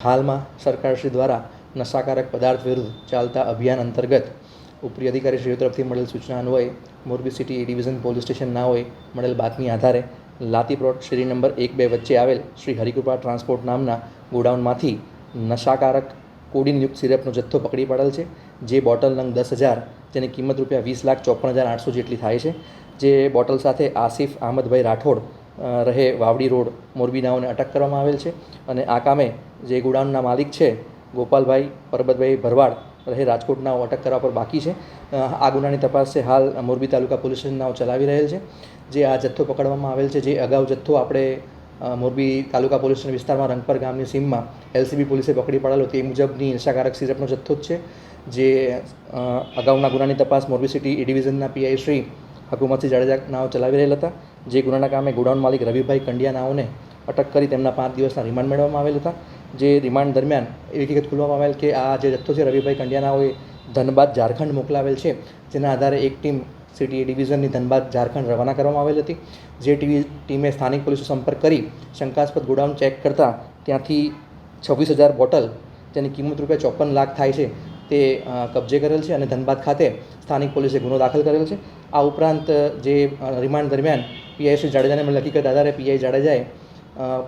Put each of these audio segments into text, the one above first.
હાલમાં સરકારશ્રી દ્વારા નશાકારક પદાર્થ વિરુદ્ધ ચાલતા અભિયાન અંતર્ગત ઉપરી અધિકારી શ્રીઓ તરફથી મળેલ સૂચના અન્વયે Morbi city A division police station નાઓએ મળેલ બાતમી આધારે લાતી પ્લોટ શેરી નંબર એક બે વચ્ચે આવેલ શ્રી હરિકૃપા ટ્રાન્સપોર્ટ નામના ગોડાઉનમાંથી નશાકારક કોડિનયુક્ત સિરપનો જથ્થો પકડી પાડેલ છે, જે બોટલ નંગ દસ હજાર જેની કિંમત રૂપિયા વીસ લાખ ચોપન હજાર આઠસો જેટલી થાય છે, જે બોટલ સાથે આસિફ અહમદભાઈ રાઠોડ રહે વાવડી રોડ મોરબી નાઓને અટક કરવામાં આવેલ છે અને આ કામે જે ગોડાઉનના માલિક છે, ગોપાલભાઈ પરબતભાઈ ભરવાડ, રહે રાજકોટનાઓ અટક કરવા પર બાકી છે. આ ગુનાની તપાસ છે, હાલ મોરબી તાલુકા પોલીસ સ્ટેશનનાઓ ચલાવી રહેલ છે. જે આ જથ્થો પકડવામાં આવેલ છે, જે અગાઉ જથ્થો આપણે મોરબી તાલુકા પોલીસ વિસ્તારમાં રંગપર ગામની સીમમાં એલસીબી પોલીસે પકડી પાડેલો તે મુજબની હિંસાકારક સિરપનો જથ્થો જ છે. જે અગાઉના ગુનાની તપાસ મોરબી સિટી એ ડિવિઝનના પીઆઈ શ્રી હકુમતસિંહ જાડેજા નાઓ ચલાવી રહેલ હતા. જે ગુનાના કામે ગોડાઉન માલિક રવિભાઈ કંડિયા નાઓને અટક કરી તેમના પાંચ દિવસના રિમાન્ડ મેળવવામાં આવેલ હતા. જે રિમાન્ડ દરમિયાન એવી હકીકત ખુલવામાં આવેલ કે આ જે જથ્થો છે રવિભાઈ કંડિયાનાઓએ ધનબાદ ઝારખંડ મોકલાવેલ છે, જેના આધારે એક ટીમ સિટી ડિવિઝનની ધનબાદ ઝારખંડ રવાના કરવામાં આવેલ હતી. જે ટીવી ટીમે સ્થાનિક પોલીસનો સંપર્ક કરી શંકાસ્પદ ગોડાઉન ચેક કરતાં ત્યાંથી છવ્વીસ હજાર બોટલ, જેની કિંમત રૂપિયા ચોપન લાખ થાય છે, તે કબજે કરેલ છે અને ધનબાદ ખાતે સ્થાનિક પોલીસે ગુનો દાખલ કરેલ છે. આ ઉપરાંત, જે રિમાન્ડ દરમિયાન પીઆઈ શ્રી જાડેજાને મળેલ હકીકત આધારે પીઆઈ જાડેજાએ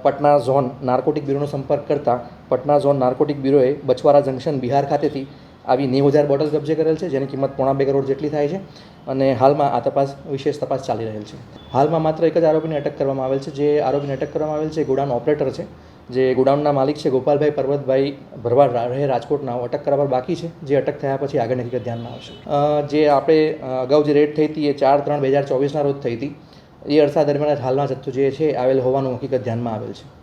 પટના ઝોન નાર્કોટિક બ્યુરોનો સંપર્ક કરતા પટના ઝોન નાર્કોટિક બ્યુરોએ બછવારા જંકશન બિહાર ખાતેથી આવી નેવું હજાર બોટલ કબજે કરેલ છે, જેની કિંમત પોણા બે કરોડ જેટલી થાય છે અને હાલમાં આ તપાસ, વિશેષ તપાસ ચાલી રહેલ છે. હાલમાં માત્ર એક જ આરોપીને અટક કરવામાં આવેલ છે, જે આરોપીને અટક કરવામાં આવેલ છે, ગોડાઉન ઓપરેટર છે, જે ગોડાઉનના માલિક છે, ગોપાલભાઈ પર્વતભાઈ ભરવાડ રહે રાજકોટના. અટક કરવા બાકી છે, જે અટક થયા પછી આગળની હકીકત ધ્યાનમાં આવશે. જે આપણે અગાઉ જે રેડ થઈ હતી, એ ચાર ત્રણ બે હજાર ચોવીસના રોજ થઈ હતી. એ અરસા દરમિયાન જ હાલના જથ્થો જે છે આવેલ હોવાનું હકીકત ધ્યાનમાં આવેલ છે.